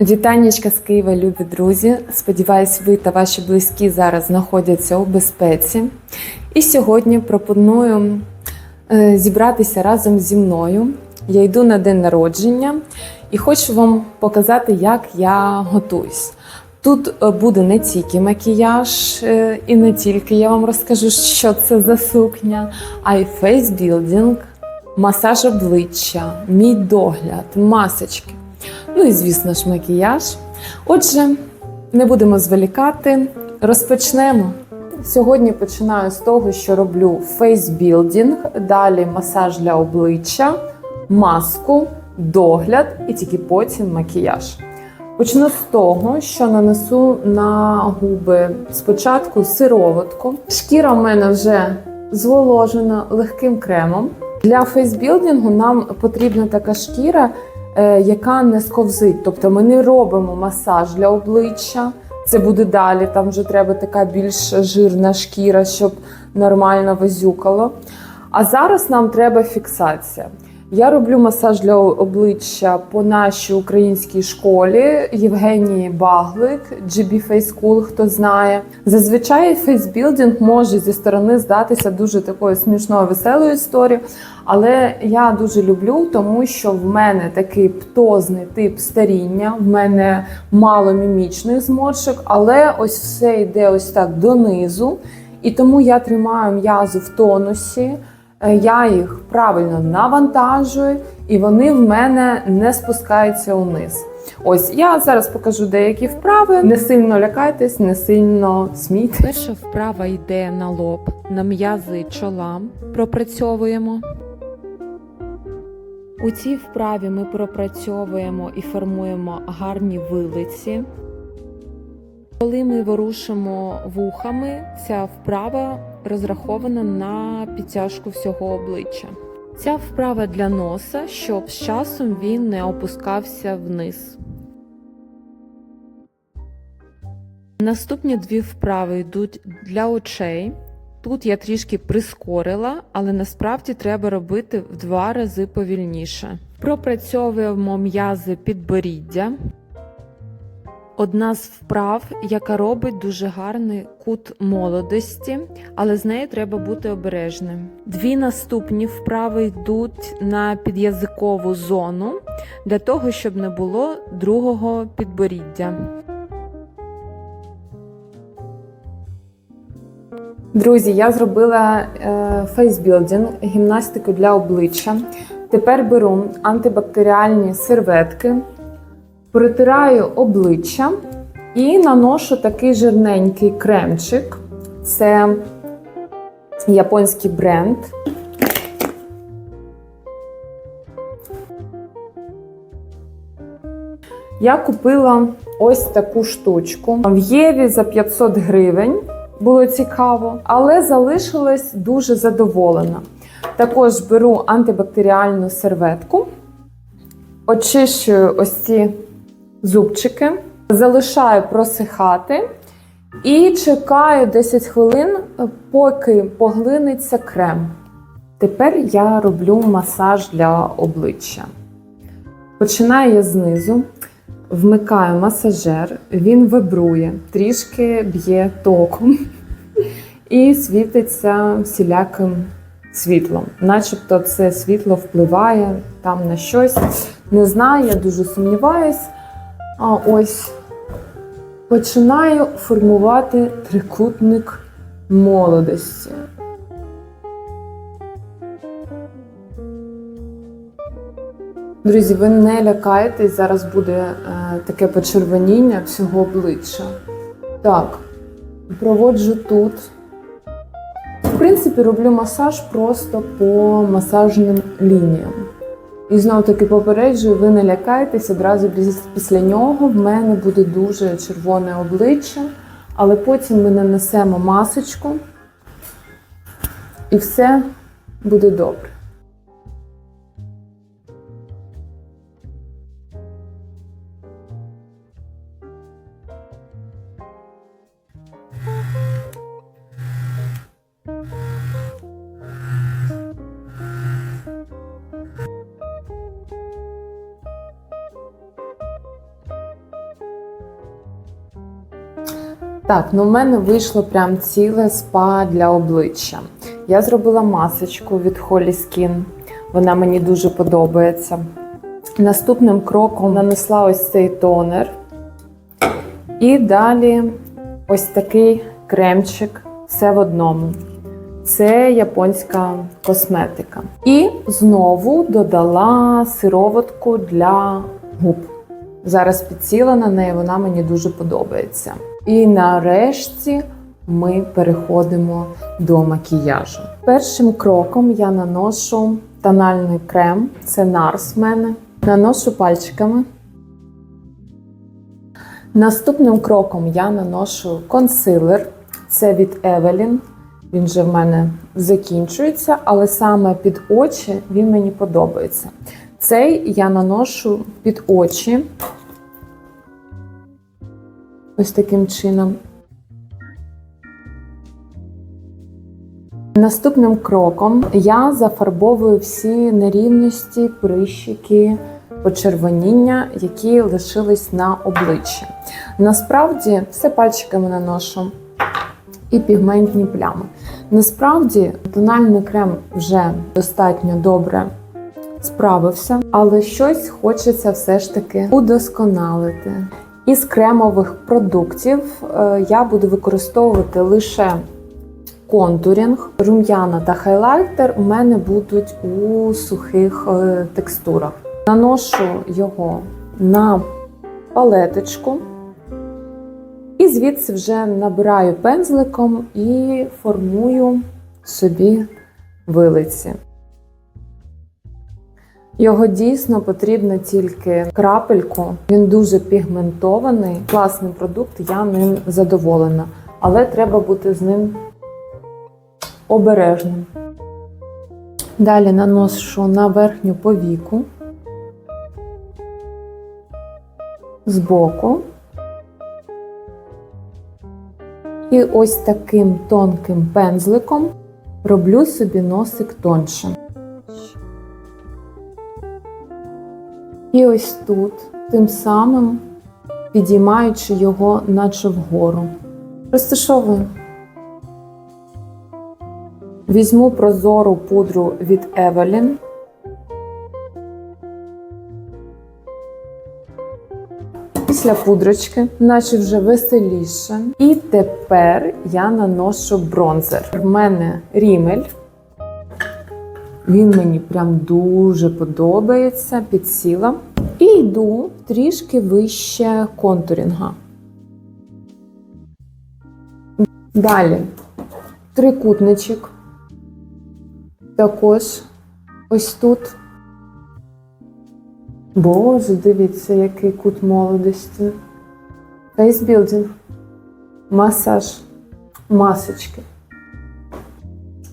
Вітаннячка з Києва, любі друзі. Сподіваюсь, ви та ваші близькі зараз знаходяться у безпеці. І сьогодні пропоную е, зібратися разом зі мною. Я йду на день народження і хочу вам показати, як я готуюсь. Тут е, буде не тільки макіяж, е, і не тільки я вам розкажу, що це за сукня, а й фейсбілдинг, масаж обличчя, мій догляд, масочки. Ну і, звісно ж, макіяж. Отже, не будемо зволікати, розпочнемо. Сьогодні починаю з того, що роблю фейсбілдинг, далі масаж для обличчя, маску, догляд і тільки потім макіяж. Почну з того, що нанесу на губи спочатку сироватку. Шкіра в мене вже зволожена легким кремом. Для фейсбілдингу нам потрібна така шкіра, яка не сковзить. Тобто ми не робимо масаж для обличчя. Це буде далі. Там вже треба така більш жирна шкіра, щоб нормально визюкало. А зараз нам треба фіксація. Я роблю масаж для обличчя по нашій українській школі Євгенії Баглик, GB Face School, хто знає. Зазвичай фейсбілдинг може зі сторони здатися дуже такою смішною веселою історією, але я дуже люблю, тому що в мене такий птозний тип старіння, в мене мало мімічних зморшок, але ось все йде ось так донизу. І тому я тримаю м'язи в тонусі. Е, Я їх правильно навантажую, і вони в мене не спускаються униз. Ось я зараз покажу деякі вправи. Не сильно лякайтесь, не сильно смійтесь. Перша вправа йде на лоб, на м'язи чола. Пропрацьовуємо. У цій вправі ми пропрацьовуємо і формуємо гарні вилиці. Коли ми ворушимо вухами, ця вправа розрахована на підтяжку всього обличчя. Ця вправа для носа, щоб з часом він не опускався вниз. Наступні дві вправи йдуть для очей. Тут я трішки прискорила, але насправді треба робити в два рази повільніше. Пропрацьовуємо м'язи підборіддя. Одна з вправ, яка робить дуже гарний кут молодості, але з нею треба бути обережним. Дві наступні вправи йдуть на підязикову зону для того, щоб не було другого підборіддя. Друзі, я зробила е, фейсбілдинг, гімнастику для обличчя. Тепер беру антибактеріальні серветки, протираю обличчя і наношу такий жирненький кремчик. Це японський бренд. Я купила ось таку штучку в Єві за 500 гривень. Було цікаво, але залишилась дуже задоволена. Також беру антибактеріальну серветку, очищую ось ці зубчики, залишаю просихати і чекаю 10 хвилин, поки поглинеться крем. Тепер я роблю масаж для обличчя. Починаю я знизу, вмикаю масажер, він вибрує, трішки б'є током і світиться всіляким світлом. Начебто це світло впливає там на щось. Не знаю, я дуже сумніваюсь. А ось починаю формувати трикутник молодості. Друзі, ви не лякаєтесь, зараз буде е, таке почервоніння всього обличчя. Так, проводжу тут. В принципі, роблю масаж просто по масажним лініям. І знову таки попереджую, ви не лякайтесь, одразу після нього в мене буде дуже червоне обличчя, але потім ми нанесемо масочку і все буде добре. Так, ну в мене вийшло прям ціле спа для обличчя. Я зробила масочку від Holy Skin. Вона мені дуже подобається. Наступним кроком нанесла ось цей тонер. І далі ось такий кремчик. Все в одному. Це японська косметика. І знову додала сироватку для губ. Зараз підсіла на неї, вона мені дуже подобається. І нарешті ми переходимо до макіяжу. Першим кроком я наношу тональний крем, це Нарс в мене. Наношу пальчиками. Наступним кроком я наношу консилер. Це від Evelyn. Він вже в мене закінчується, але саме під очі він мені подобається. Цей я наношу під очі. Ось таким чином. Наступним кроком я зафарбовую всі нерівності, прищики, почервоніння, які лишились на обличчі. Насправді все пальчиками наношу і пігментні плями. Насправді тональний крем вже достатньо добре справився, але щось хочеться все ж таки удосконалити. Із кремових продуктів е, я буду використовувати лише контурінг, рум'яна та хайлайтер у мене будуть у сухих е, текстурах. Наношу його на палеточку. І звідси вже набираю пензликом і формую собі вилиці. Його дійсно потрібно тільки крапельку. Він дуже пігментований, класний продукт, я ним задоволена. Але треба бути з ним обережним. Далі наношу на верхню повіку збоку. І ось таким тонким пензликом роблю собі носик тонше. І ось тут, тим самим підіймаючи його наче вгору. Розташовую. Візьму прозору пудру від Evelyn. Після пудрочки, наче вже веселіше. І тепер я наношу бронзер. В мене рімель. Він мені прям дуже подобається, підсіла. І йду трішки вище контурінга. Далі трикутничок. Також ось тут. Боже, дивіться, який кут молодості. Фейсбілдинг. Масаж. Масочки.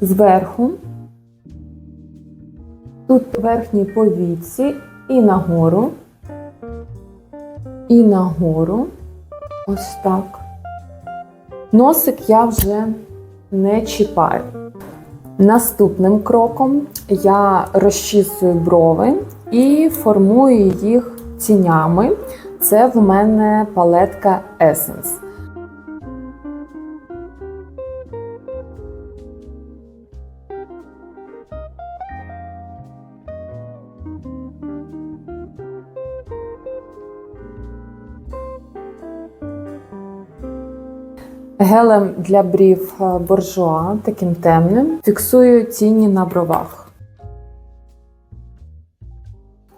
Зверху. Тут верхній повіці і нагору. І нагору. Ось так. Носик я вже не чіпаю. Наступним кроком я розчісую брови і формую їх тінями. Це в мене палетка Essence. Гелем для брів е, боржуа таким темним. Фіксую тіні на бровах.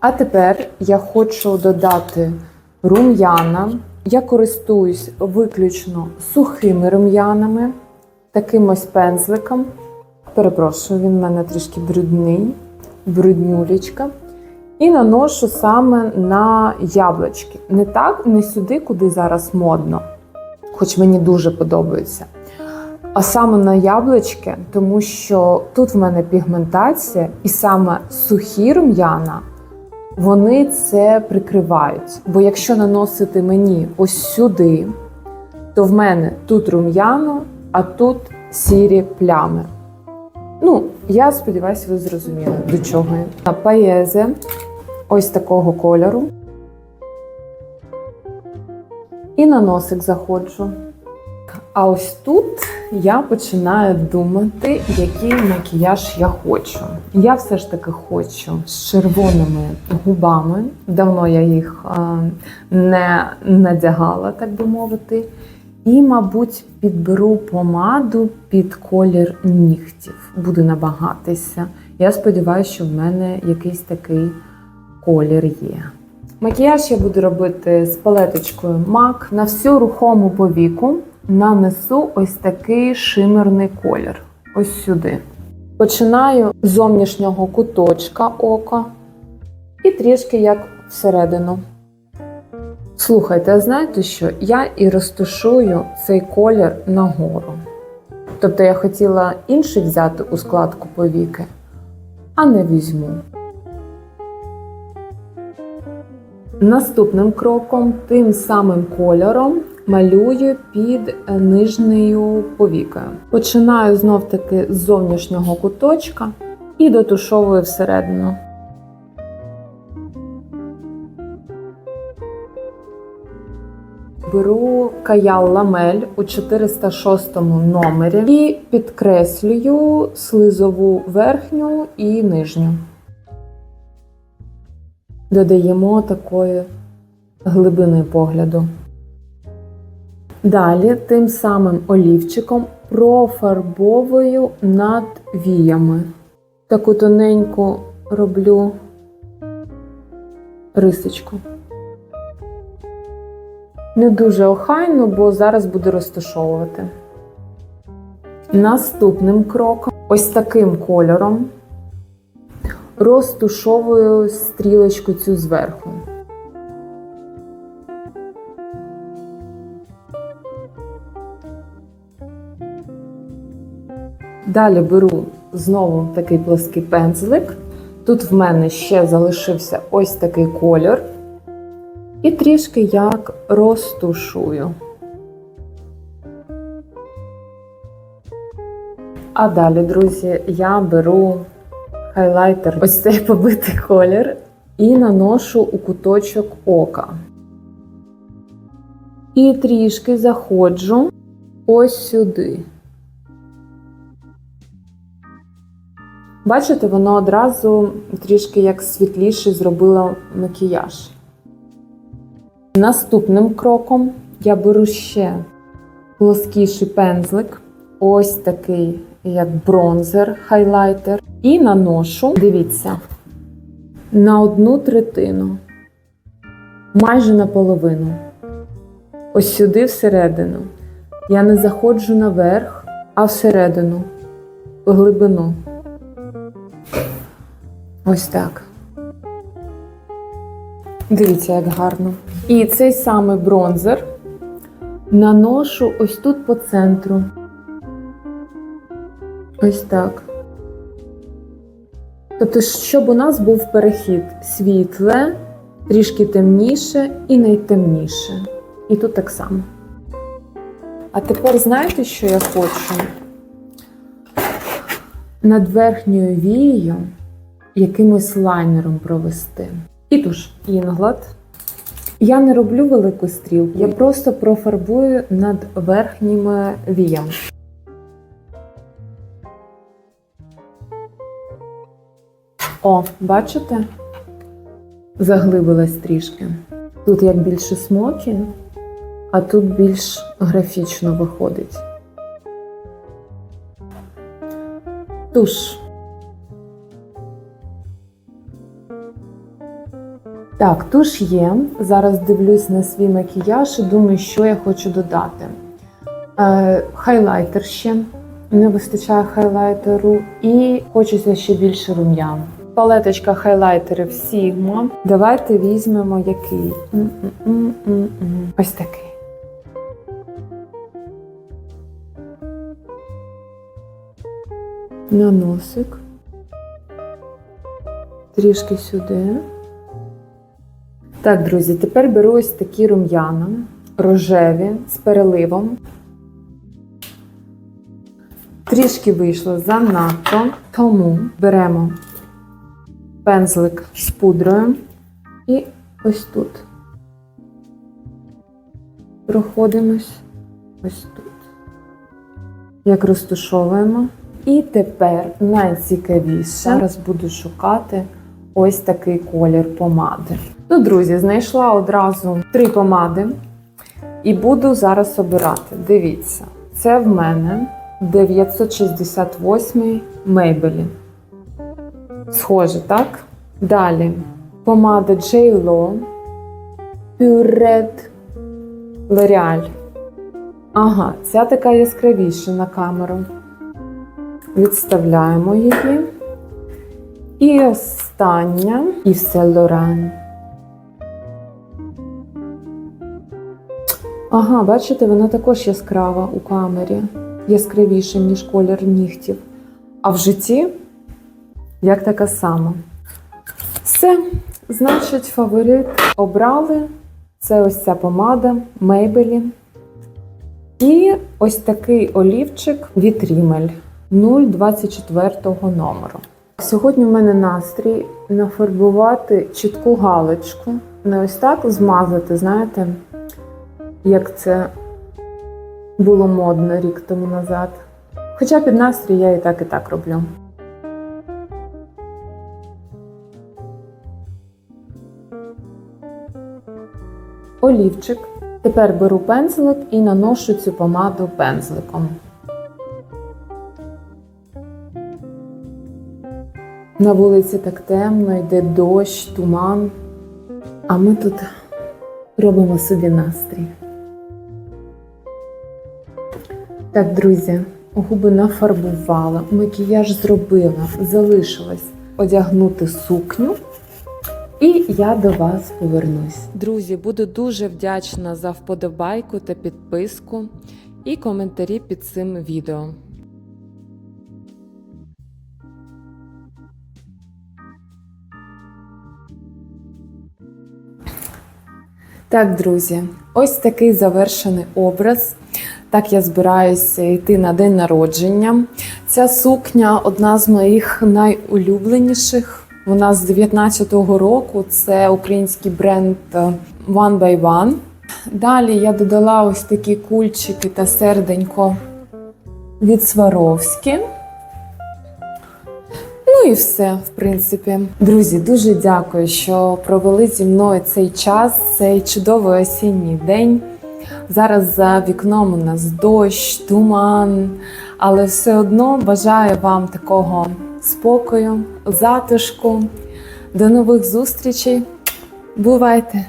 А тепер я хочу додати рум'яна. Я користуюсь виключно сухими рум'янами, таким ось пензликом. Перепрошую, він в мене трішки брудний, бруднюлечка. І наношу саме на яблучки. Не так, не сюди, куди зараз модно хоч мені дуже подобається. А саме на яблучки, тому що тут в мене пігментація, і саме сухі рум'яна, вони це прикривають. Бо якщо наносити мені ось сюди, то в мене тут рум'яно, а тут сірі плями. Ну, я сподіваюся, ви зрозуміли, до чого я. На паєзе ось такого кольору. І на носик заходжу. А ось тут я починаю думати, який макіяж я хочу. Я все ж таки хочу з червоними губами. Давно я їх е, не надягала, так би мовити. І, мабуть, підберу помаду під колір нігтів. Буду намагатися. Я сподіваюся, що в мене якийсь такий колір є. Макіяж я буду робити з палеточкою MAC. На всю рухому повіку нанесу ось такий шимерний колір. Ось сюди. Починаю з зовнішнього куточка ока і трішки як всередину. Слухайте, а знаєте що? Я і розташую цей колір нагору. Тобто я хотіла інший взяти у складку повіки, а не візьму. Наступним кроком тим самим кольором малюю під е, нижньою повікою. Починаю знов таки з зовнішнього куточка і дотушовую всередину. Беру каял ламель у 406 номері і підкреслюю слизову верхню і нижню. Додаємо такої глибини погляду. Далі тим самим олівчиком профарбовую над віями. Таку тоненьку роблю рисочку. Не дуже охайно, бо зараз буду розташовувати. Наступним кроком, ось таким кольором, розтушовую стрілочку цю зверху. Далі беру знову такий плоский пензлик. Тут в мене ще залишився ось такий колір. І трішки як розтушую. А далі, друзі, я беру хайлайтер, ось цей побитий колір, і наношу у куточок ока. І трішки заходжу ось сюди. Бачите, воно одразу трішки як світліше зробило макіяж. Наступним кроком я беру ще плоскіший пензлик, ось такий, як бронзер, хайлайтер, і наношу, дивіться, на одну третину, майже наполовину. Ось сюди всередину. Я не заходжу наверх, а всередину, в глибину. Ось так. Дивіться, як гарно. І цей самий бронзер наношу ось тут по центру. Ось так. Тобто, щоб у нас був перехід світле, трішки темніше і найтемніше. І тут так само. А тепер знаєте, що я хочу? Над верхньою вією якимось лайнером провести. І туш інглад. Я не роблю велику стрілку, я просто профарбую над верхніми віями. О, бачите? Заглибилась трішки. Тут як більше смокі, а тут більш графічно виходить. Туш. Так, туш є. Зараз дивлюсь на свій макіяж і думаю, що я хочу додати. Е, хайлайтер ще. Не вистачає хайлайтеру і хочеться ще більше рум'ян. Палеточка хайлайтерів Sigma. Давайте візьмемо який. М-м-м-м-м. Ось такий. На носик. Трішки сюди. Так, друзі, тепер беру ось такі рум'яна, рожеві з переливом. Трішки вийшло занадто, тому беремо пензлик з пудрою і ось тут проходимось ось тут. як розтушовуємо. І тепер найцікавіше зараз буду шукати ось такий колір помади. Ну, друзі, знайшла одразу три помади і буду зараз обирати. Дивіться, це в мене 968 Maybelline. Схоже, так? Далі помада J. Lo Purred L'Oreal. Ага, ця така яскравіша на камеру. Відставляємо її. І остання і все Лоран. Ага, бачите, вона також яскрава у камері, яскравіша, ніж колір нігтів. А в житті як така сама. Все, значить, фаворит обрали. Це ось ця помада Maybelline. І ось такий олівчик від Rimmel 024 номеру. Сьогодні в мене настрій нафарбувати чітку галочку. Не ось так змазати, знаєте, як це було модно рік тому назад. Хоча під настрій я і так і так роблю. Олівчик. Тепер беру пензлик і наношу цю помаду пензликом. На вулиці так темно, йде дощ, туман. А ми тут робимо собі настрій. Так, друзі, губи нафарбувала, макіяж зробила, залишилось одягнути сукню. І я до вас повернусь. Друзі, буду дуже вдячна за вподобайку та підписку і коментарі під цим відео. Так, друзі, ось такий завершений образ. Так я збираюся йти на день народження. Ця сукня одна з моїх найулюбленіших. Вона з 19-го року. Це український бренд е, One by One. Далі я додала ось такі кульчики та серденько від Сваровські. Ну і все, в принципі. Друзі, дуже дякую, що провели зі мною цей час, цей чудовий осінній день. Зараз за вікном у нас дощ, туман, але все одно бажаю вам такого спокою, затишку. До нових зустрічей. Бувайте!